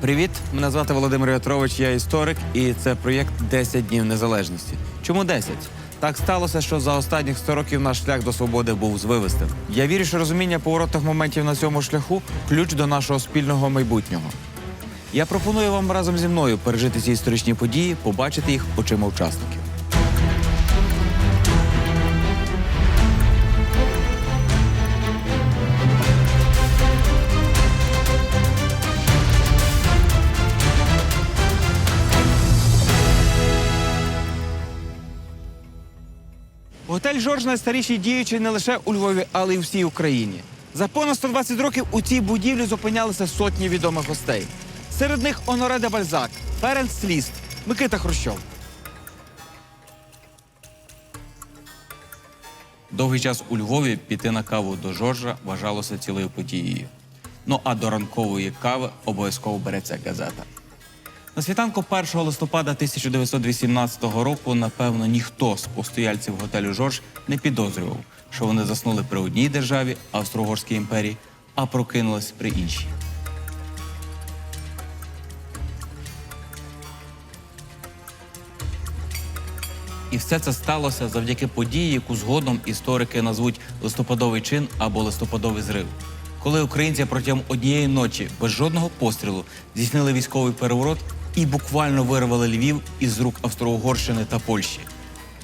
Привіт, мене звати Володимир Ятрович, я історик, і це проєкт «10 днів незалежності. Чому 10? Так сталося, що за останніх 100 років наш шлях до свободи був звивистим. Я вірю, що розуміння поворотних моментів на цьому шляху ключ до нашого спільного майбутнього. Я пропоную вам разом зі мною пережити ці історичні події, побачити їх очима учасників. Готель Жорж найстаріший діючий не лише у Львові, але й у всій Україні. За понад 120 років у цій будівлі зупинялися сотні відомих гостей. Серед них Оноре де Бальзак, Ференц Ліст, Микита Хрущов. Довгий час у Львові піти на каву до Жоржа вважалося цілою подією. Ну а до ранкової кави обов'язково береться газета. На світанку 1 листопада 1918 року, напевно, ніхто з постояльців готелю Жорж не підозрював, що вони заснули при одній державі Австро-Угорській імперії, а прокинулись при іншій. І все це сталося завдяки події, яку згодом історики назвуть листопадовий чин або листопадовий зрив. Коли українці протягом однієї ночі без жодного пострілу здійснили військовий переворот і буквально вирвали Львів із рук Австро-Угорщини та Польщі.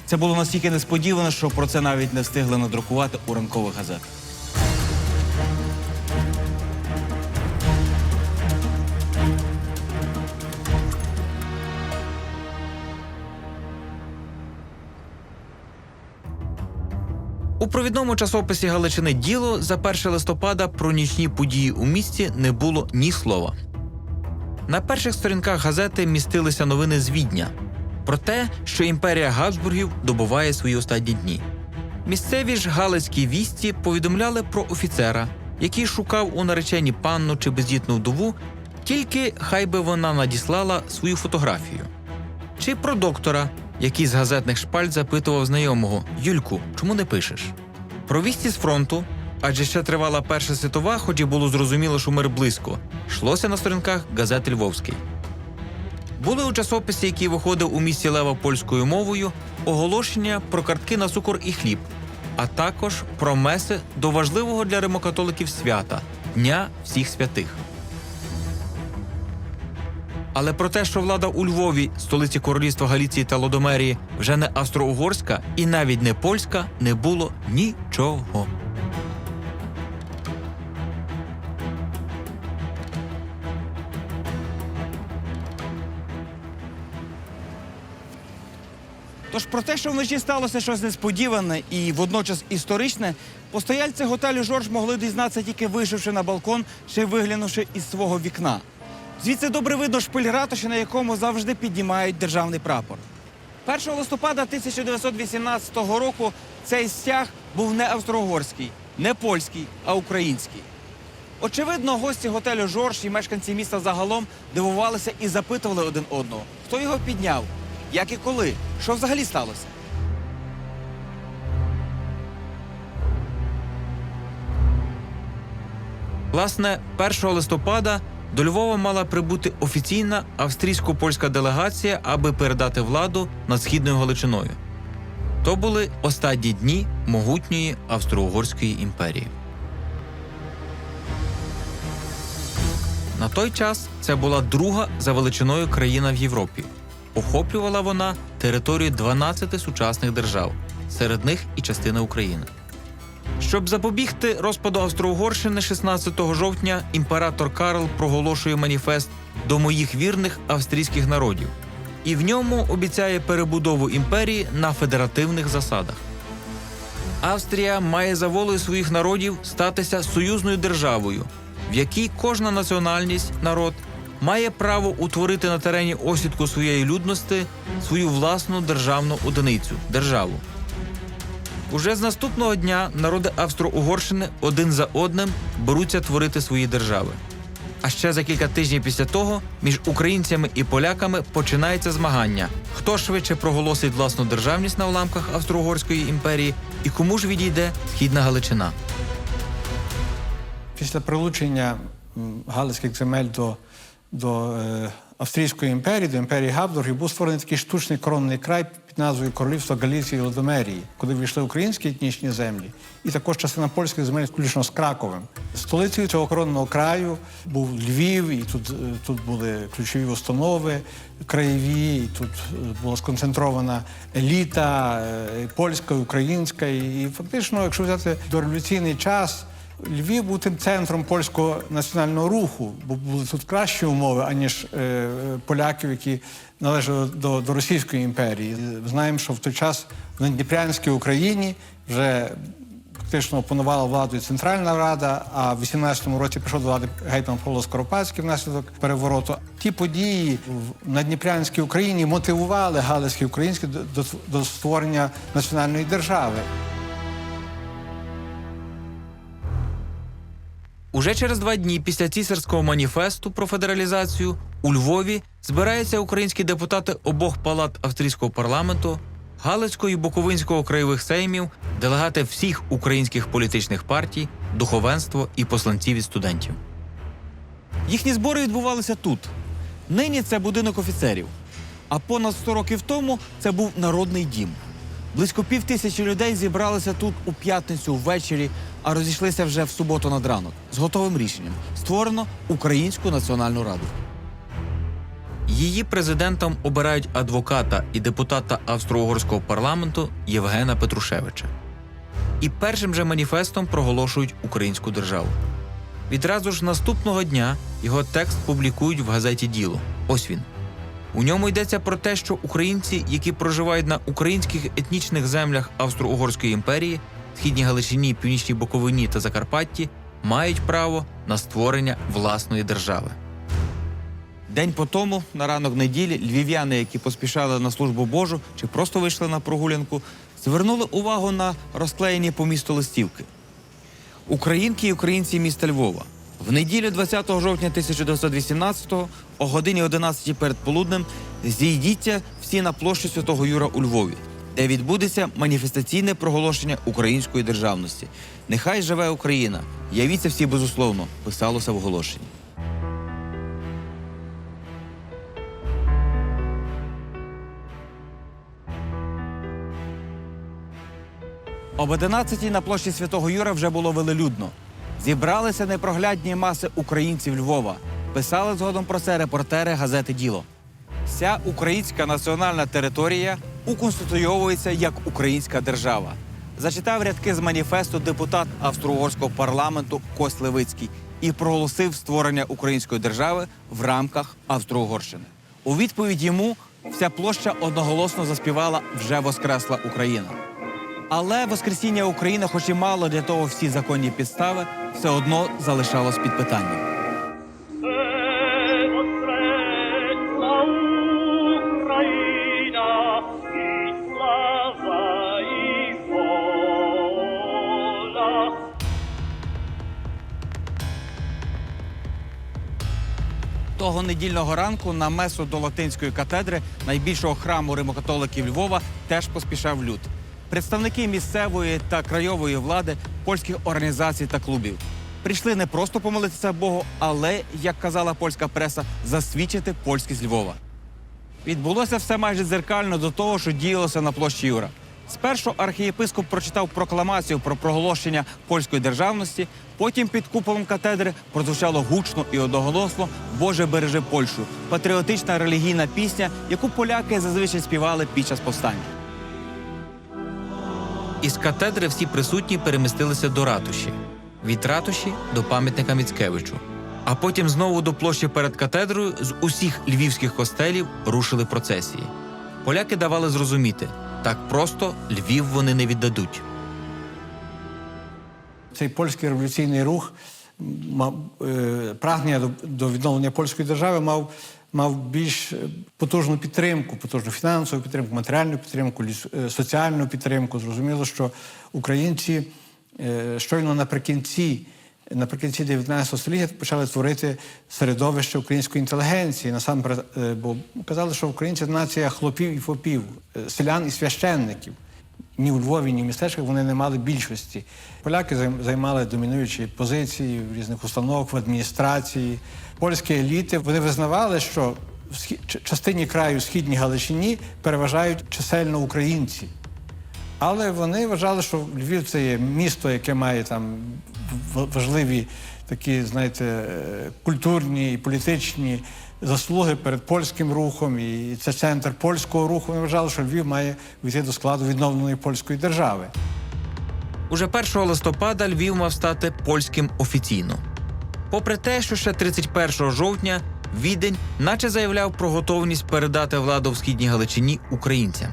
Це було настільки несподівано, що про це навіть не встигли надрукувати у ранкових газетах. У провідному часописі Галичини діло за 1 листопада про нічні події у місті не було ні слова. На перших сторінках газети містилися новини з Відня про те, що імперія Габсбургів добуває свої останні дні. Місцеві ж галицькі вісті повідомляли про офіцера, який шукав у нареченні панну чи бездітну вдову, тільки хай би вона надіслала свою фотографію. Чи про доктора, який з газетних шпальт запитував знайомого Юльку, чому не пишеш? Про вісті з фронту, адже ще тривала Перша світова, хоч і було зрозуміло, що мир близько, йшлося на сторінках газети Львовський. Були у часописі, який виходив у місті Лева польською мовою, оголошення про картки на цукор і хліб, а також про меси до важливого для римокатоликів свята Дня всіх святих. Але про те, що влада у Львові, столиці королівства Галіції та Лодомерії, вже не австро-угорська і навіть не польська, не було нічого. Про те, що вночі сталося щось несподіване і водночас історичне, постояльці готелю Жорж могли дізнатися тільки вийшовши на балкон чи виглянувши із свого вікна. Звідси добре видно шпиль ратуші, на якому завжди піднімають державний прапор. 1 листопада 1918 року цей стяг був не австро-угорський, не польський, а український. Очевидно, гості готелю Жорж і мешканці міста загалом дивувалися і запитували один одного, хто його підняв, як і коли, що взагалі сталося. Власне, 1 листопада до Львова мала прибути офіційна австрійсько-польська делегація, аби передати владу над східною Галичиною. То були останні дні могутньої Австро-Угорської імперії. На той час це була друга за величиною країна в Європі. Охоплювала вона територію 12 сучасних держав, серед них і частина України. Щоб запобігти розпаду Австро-Угорщини 16 жовтня імператор Карл проголошує маніфест до моїх вірних австрійських народів і в ньому обіцяє перебудову імперії на федеративних засадах. Австрія має за волею своїх народів статися союзною державою, в якій кожна національність, народ має право утворити на терені осідку своєї людності свою власну державну одиницю державу. Уже з наступного дня народи Австро-Угорщини один за одним беруться творити свої держави. А ще за кілька тижнів після того між українцями і поляками починається змагання: хто швидше проголосить власну державність на уламках Австро-Угорської імперії і кому ж відійде східна Галичина. Після прилучення галицьких земель до до е, Австрійської імперії, до імперії Габсбургів, був створений такий штучний коронний край під назвою Королівство Галіції і Лодомерії, куди війшли українські етнічні землі, і також частина польських земель, включно з Краковим. Столицею цього коронного краю був Львів, і тут, е, тут були ключові установи краєві, і тут е, була сконцентрована еліта польська, українська. І фактично, якщо взяти дореволюційний час. Львів був тим центром польського національного руху, бо були тут кращі умови, аніж е, поляків, які належали до, до Російської імперії. Знаємо, що в той час в Надніпрянській Україні вже фактично опанувала владу Центральна Рада, а в 18-му році прийшов до влади гетьман Павло Скоропадський внаслідок перевороту. Ті події в Надніпрянській Україні мотивували галицькі українські до, до, до створення національної держави. Уже через два дні після цісарського маніфесту про федералізацію у Львові збираються українські депутати обох палат австрійського парламенту, Галицького і Буковинського краєвих сеймів, делегати всіх українських політичних партій, духовенство і посланці від студентів. Їхні збори відбувалися тут. Нині це будинок офіцерів. А понад 100 років тому це був народний дім. Близько пів тисячі людей зібралися тут у п'ятницю ввечері, а розійшлися вже в суботу над ранок з готовим рішенням. Створено Українську національну раду. Її президентом обирають адвоката і депутата австро-угорського парламенту Євгена Петрушевича. І першим же маніфестом проголошують українську державу. Відразу ж наступного дня його текст публікують в газеті Діло. Ось він. У ньому йдеться про те, що українці, які проживають на українських етнічних землях Австро-Угорської імперії, східній Галичині, Північній Буковині та Закарпатті, мають право на створення власної держави. День по тому, на ранок неділі, львів'яни, які поспішали на службу Божу чи просто вийшли на прогулянку, звернули увагу на розклеєні по місту листівки. Українки і українці міста Львова. В неділю 20 жовтня 1918-го о годині 11 перед полуднем зійдіться всі на площу Святого Юра у Львові, де відбудеться маніфестаційне проголошення української державності. Нехай живе Україна! Явіться всі безусловно, писалося в оголошенні. Об 11 на площі Святого Юра вже було велелюдно. Зібралися непроглядні маси українців Львова. Писали згодом про це репортери газети Діло. Вся українська національна територія уконституйовується як українська держава. Зачитав рядки з маніфесту депутат австро-угорського парламенту Кость Левицький і проголосив створення української держави в рамках Австро-Угорщини. У відповідь йому вся площа одноголосно заспівала вже воскресла Україна. Але Воскресіння України, хоч і мало для того всі законні підстави, все одно залишалось під питанням. Того недільного ранку на месу до латинської катедри, найбільшого храму римокатоликів Львова, теж поспішав люд. Представники місцевої та крайової влади, польських організацій та клубів прийшли не просто помолитися Богу, але, як казала польська преса, засвідчити польськість Львова. Відбулося все майже дзеркально до того, що діялося на площі Юра. Спершу архієпископ прочитав прокламацію про проголошення польської державності. Потім під куполом катедри прозвучало гучно і одноголосно Боже бережи Польщу патріотична релігійна пісня, яку поляки зазвичай співали під час повстання. Із катедри всі присутні перемістилися до ратуші, від ратуші до пам'ятника Міцкевичу. А потім знову до площі перед катедрою з усіх львівських костелів рушили процесії. Поляки давали зрозуміти, так просто Львів вони не віддадуть. цей польський революційний рух е, прагнення до, до відновлення польської держави мав, мав більш е, потужну підтримку, потужну фінансову підтримку, матеріальну підтримку, е, соціальну підтримку. Зрозуміло, що українці е, щойно наприкінці. Наприкінці 19 століття почали творити середовище української інтелігенції. Насамперед, бо казали, що українці нація хлопів і фопів, селян і священників. Ні у Львові, ні в містечках вони не мали більшості. Поляки займали домінуючі позиції в різних установах, в адміністрації. Польські еліти вони визнавали, що в частині краю східній Галичині переважають чисельно українці. Але вони вважали, що Львів це є місто, яке має там важливі такі, знаєте, е, культурні і політичні заслуги перед польським рухом, і це центр польського руху. Вони вважали, що Львів має війти до складу відновленої польської держави. Уже 1 листопада Львів мав стати польським офіційно. Попри те, що ще 31 жовтня Відень наче заявляв про готовність передати владу в східній Галичині українцям.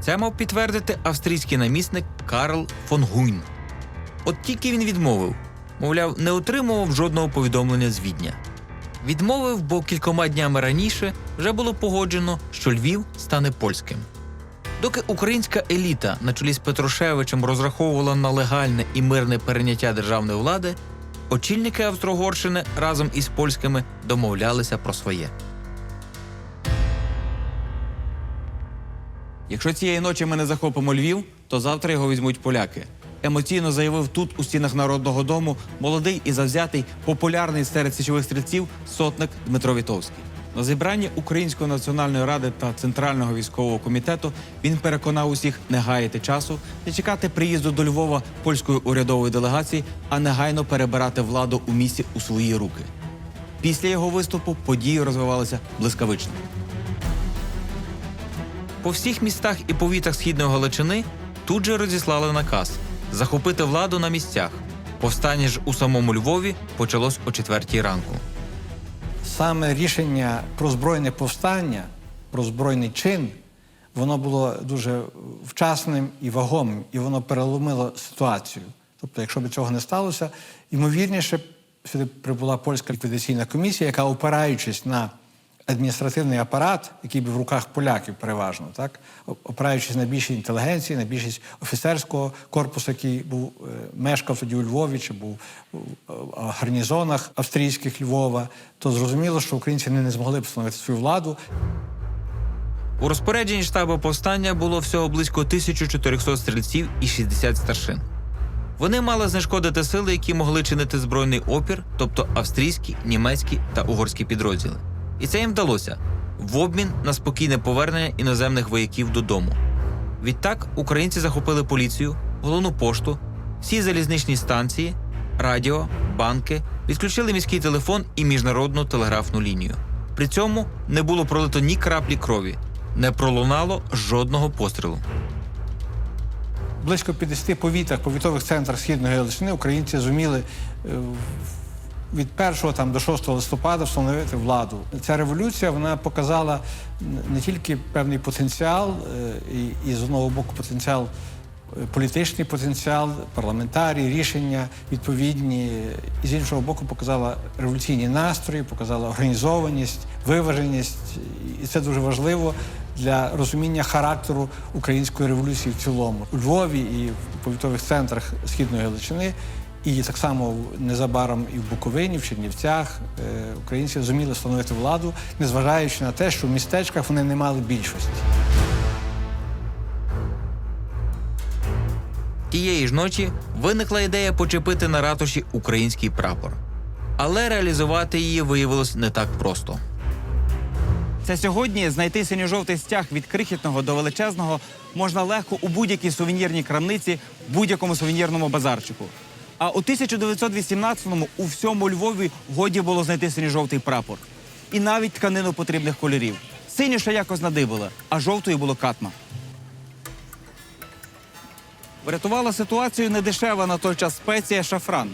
Це мав підтвердити австрійський намісник Карл фон Гуйн. От тільки він відмовив, мовляв, не отримував жодного повідомлення з Відня. Відмовив, бо кількома днями раніше вже було погоджено, що Львів стане польським. Доки українська еліта на чолі з Петрушевичем розраховувала на легальне і мирне перейняття державної влади, очільники Австро-Угорщини разом із польськими домовлялися про своє. Якщо цієї ночі ми не захопимо Львів, то завтра його візьмуть поляки. Емоційно заявив тут, у стінах Народного дому, молодий і завзятий, популярний серед січових стрільців сотник Дмитро Вітовський. На зібранні Української національної ради та Центрального військового комітету він переконав усіх не гаяти часу, не чекати приїзду до Львова польської урядової делегації, а негайно перебирати владу у місті у свої руки. Після його виступу події розвивалися блискавично. По всіх містах і повітах східної Галичини тут же розіслали наказ захопити владу на місцях. Повстання ж у самому Львові почалось о четвертій ранку. Саме рішення про збройне повстання, про збройний чин, воно було дуже вчасним і вагомим, і воно переломило ситуацію. Тобто, якщо б цього не сталося, ймовірніше сюди прибула польська ліквідаційна комісія, яка, опираючись на адміністративний апарат, який був в руках поляків переважно, так опираючись на більшість інтелігенції, на більшість офіцерського корпусу, який був е, мешкав тоді у Львові чи був е, гарнізонах австрійських Львова, то зрозуміло, що українці не, не змогли б встановити свою владу. У розпорядженні штабу повстання було всього близько 1400 стрільців і 60 старшин. Вони мали знешкодити сили, які могли чинити збройний опір, тобто австрійські, німецькі та угорські підрозділи. І це їм вдалося в обмін на спокійне повернення іноземних вояків додому. Відтак українці захопили поліцію, головну пошту, всі залізничні станції, радіо, банки, відключили міський телефон і міжнародну телеграфну лінію. При цьому не було пролито ні краплі крові, не пролунало жодного пострілу. Близько 50 повітах, повітових центрах східної Галичини українці зуміли е, від 1 там, до 6 листопада встановити владу. Ця революція вона показала не тільки певний потенціал, е, і, і з одного боку потенціал, е, політичний потенціал, парламентарі, рішення відповідні, і з іншого боку показала революційні настрої, показала організованість, виваженість, і це дуже важливо для розуміння характеру української революції в цілому у Львові і в повітових центрах східної Галичини. І так само незабаром і в Буковині, в Чернівцях е, українці зуміли встановити владу, незважаючи на те, що в містечках вони не мали більшості. Тієї ж ночі виникла ідея почепити на ратуші український прапор. Але реалізувати її виявилось не так просто. Це сьогодні знайти синьо-жовтий стяг від крихітного до величезного можна легко у будь-якій сувенірній крамниці, будь-якому сувенірному базарчику. А у 1918-му у всьому Львові годі було знайти синьо-жовтий прапор. І навіть тканину потрібних кольорів. Синю ще якось надибали, а жовтою було катма. Врятувала ситуацію недешева на той час спеція шафран.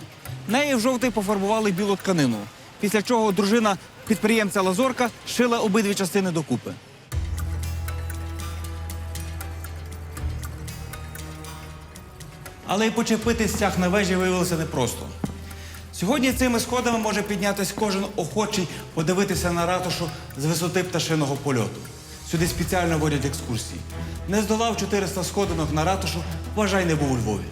Нею в жовтий пофарбували білу тканину, після чого дружина підприємця Лазорка шила обидві частини докупи. Але й почепити стяг на вежі виявилося непросто. Сьогодні цими сходами може піднятися кожен охочий подивитися на ратушу з висоти пташиного польоту. Сюди спеціально водять екскурсії. Не здолав 400 сходинок на ратушу, вважай, не був у Львові.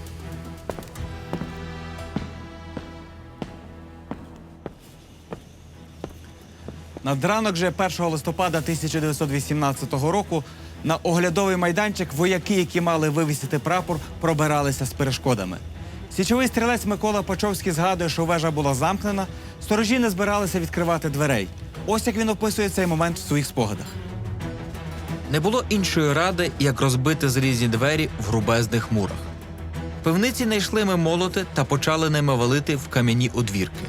Над ранок же 1 листопада 1918 року На оглядовий майданчик вояки, які мали вивісити прапор, пробиралися з перешкодами. Січовий стрілець Микола Пачовський згадує, що вежа була замкнена, сторожі не збиралися відкривати дверей. Ось як він описує цей момент в своїх спогадах. Не було іншої ради, як розбити залізні двері в грубезних мурах. Пивниці знайшли ми молоти та почали ними валити в кам'яні одвірки.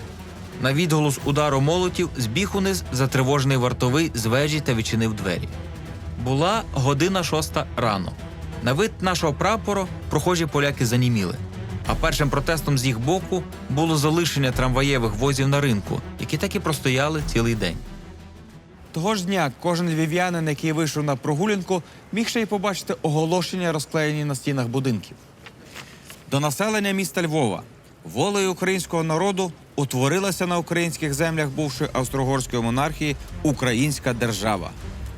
На відголос удару молотів збіг униз затривожений вартовий з вежі та відчинив двері. Була година шоста рано. На вид нашого прапору прохожі поляки заніміли. А першим протестом з їх боку було залишення трамваєвих возів на ринку, які так і простояли цілий день. Того ж дня кожен львів'янин, який вийшов на прогулянку, міг ще й побачити оголошення, розклеєні на стінах будинків. До населення міста Львова волею українського народу утворилася на українських землях бувшої австро-угорської монархії Українська держава.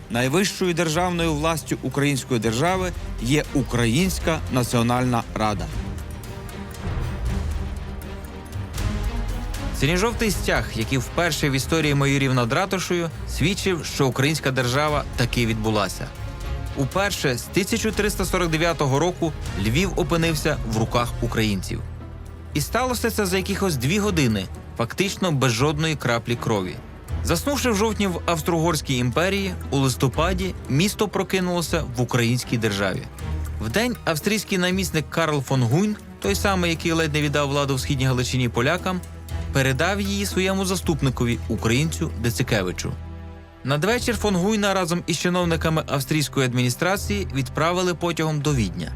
Найвищою державною властю української держави є Українська Національна Рада. Синьо-жовтий стяг, який вперше в історії майорів над ратушею, свідчив, що українська держава таки відбулася. Уперше з 1349 року Львів опинився в руках українців. І сталося це за якихось дві години, фактично без жодної краплі крові. Заснувши в жовтні в Австро-Угорській імперії, у листопаді місто прокинулося в українській державі. Вдень австрійський намісник Карл фон Гуйн, той самий, який ледь не віддав владу в східній Галичині полякам, передав її своєму заступникові, українцю Децикевичу. Надвечір фон Гуйна разом із чиновниками австрійської адміністрації відправили потягом до Відня.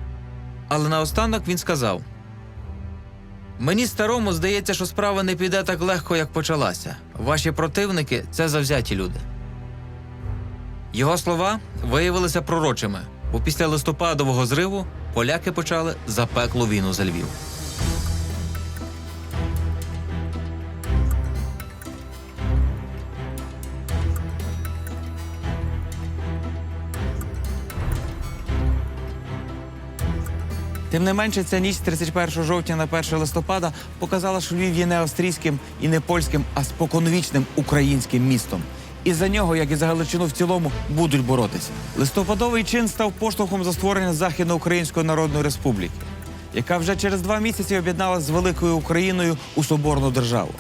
Але наостанок він сказав: Мені старому здається, що справа не піде так легко, як почалася. Ваші противники це завзяті люди. Його слова виявилися пророчими, бо після листопадового зриву поляки почали запеклу війну за Львів. Тим не менше, ця ніч з 31 жовтня на 1 листопада показала, що Львів є не австрійським і не польським, а споконвічним українським містом. І за нього, як і за Галичину в цілому, будуть боротися. Листопадовий чин став поштовхом за створення Західноукраїнської Народної Республіки, яка вже через два місяці об'єдналася з великою Україною у соборну державу.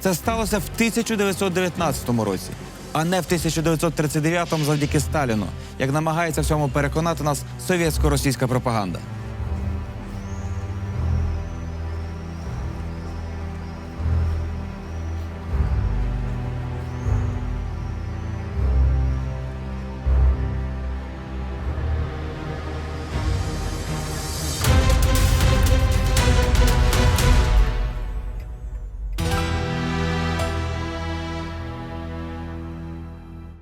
Це сталося в 1919 році, а не в 1939 завдяки Сталіну, як намагається в цьому переконати нас совєтсько-російська пропаганда.